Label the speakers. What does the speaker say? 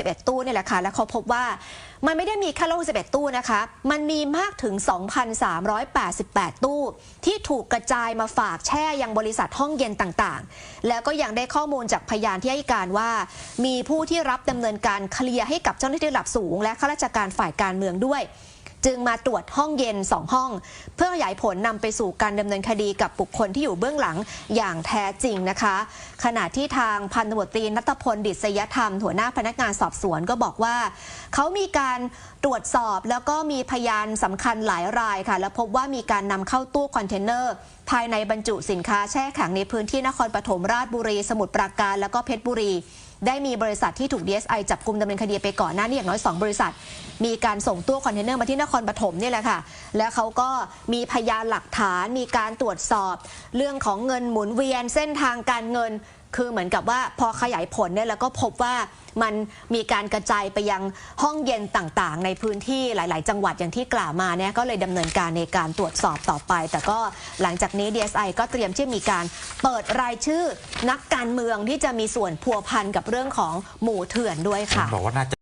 Speaker 1: 11ตู้เนี่ยแหละค่ะ แล้วเขาพบว่ามันไม่ได้มีแค่โล่ง11 ตู้นะคะ มันมีมากถึง 2,388 ตู้ ที่ถูกกระจายมาฝากแช่ยังบริษัทห้องเย็นต่างๆ แล้วก็ยังได้ข้อมูลจากพยานที่ให้การว่า มีผู้ที่รับดำเนินการเคลียร์ให้กับเจ้าหน้าที่ระดับสูง และข้าราชการฝ่ายการเมืองด้วย จึงมาตรวจห้องเย็น 2 ห้อง เพื่อขยายผลนำไปสู่การดำเนินคดีกับบุคคลที่อยู่เบื้องหลังอย่างแท้จริงนะคะ ขณะที่ทางพันตำรวจตรีนัตพลดิษยธรรม หัวหน้าพนักงานสอบสวนก็บอกว่า เขามีการตรวจสอบแล้วก็มีพยานสำคัญหลายรายค่ะ และพบว่ามีการนำเข้าตู้คอนเทนเนอร์ภายในบรรจุสินค้าแช่แข็งในพื้นที่นครปฐมราชบุรี สมุทรปราการ แล้วก็เพชรบุรี ได้มีบริษัทที่ถูก DSI จับกลุ่มดำเนินคดีไปก่อนหน้านี้อย่างน้อย 2 บริษัท มีการส่งตู้คอนเทนเนอร์มาที่นครปฐมนี่แหละค่ะ แล้วเขาก็มีพยานหลักฐาน มีการตรวจสอบ เรื่องของเงินหมุนเวียนเส้นทางการเงิน คือเหมือนกับว่าพอขยายผลเนี่ยแล้วก็พบว่ามันมีการกระจายไปยังห้องเย็นต่างๆ ในพื้นที่หลาย ๆ จังหวัดอย่างที่กล่าวมาเนี่ยก็เลยดำเนินการในการตรวจสอบต่อไป แต่ก็หลังจากนี้ DSI ก็เตรียมที่มีการเปิดรายชื่อนักการเมืองที่จะมีส่วนพัวพันกับเรื่องของหมู่เถื่อนด้วยค่ะ
Speaker 2: บอกว่าน่าจะ